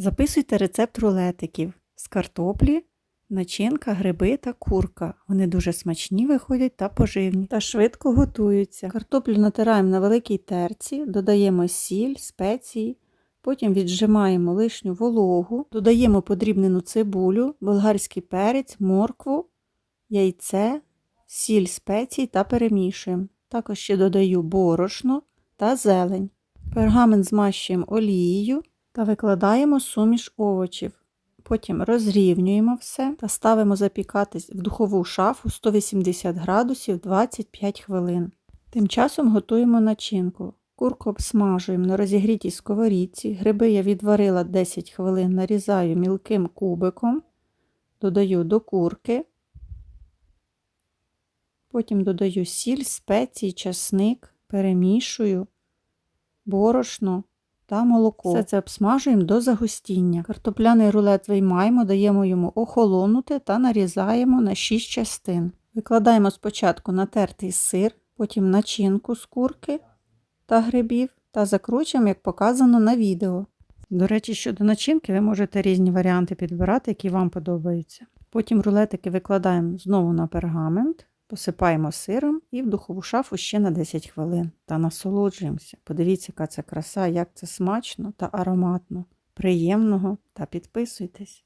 Записуйте рецепт рулетиків з картоплі, начинка, гриби та курка. Вони дуже смачні виходять та поживні та швидко готуються. Картоплю натираємо на великій терці, додаємо сіль, спеції, потім віджимаємо лишню вологу, додаємо подрібнену цибулю, болгарський перець, моркву, яйце, сіль, спеції та перемішуємо. Також ще додаю борошно та зелень. Пергамент змащуємо олією та викладаємо суміш овочів. Потім розрівнюємо все та ставимо запікатись в духову шафу 180 градусів 25 хвилин. Тим часом готуємо начинку. Курку обсмажуємо на розігрітій сковорідці. Гриби я відварила 10 хвилин, нарізаю мілким кубиком, додаю до курки. Потім додаю сіль, спеції, часник, перемішую, борошно та молоко. Все це обсмажуємо до загустіння. Картопляний рулет виймаємо, даємо йому охолонути та нарізаємо на 6 частин. Викладаємо спочатку натертий сир, потім начинку з курки та грибів та закручуємо, як показано на відео. До речі, щодо начинки, ви можете різні варіанти підбирати, які вам подобаються. Потім рулетики викладаємо знову на пергамент, посипаємо сиром і в духову шафу ще на 10 хвилин та насолоджуємося. Подивіться, яка це краса, як це смачно та ароматно. Приємного та підписуйтесь.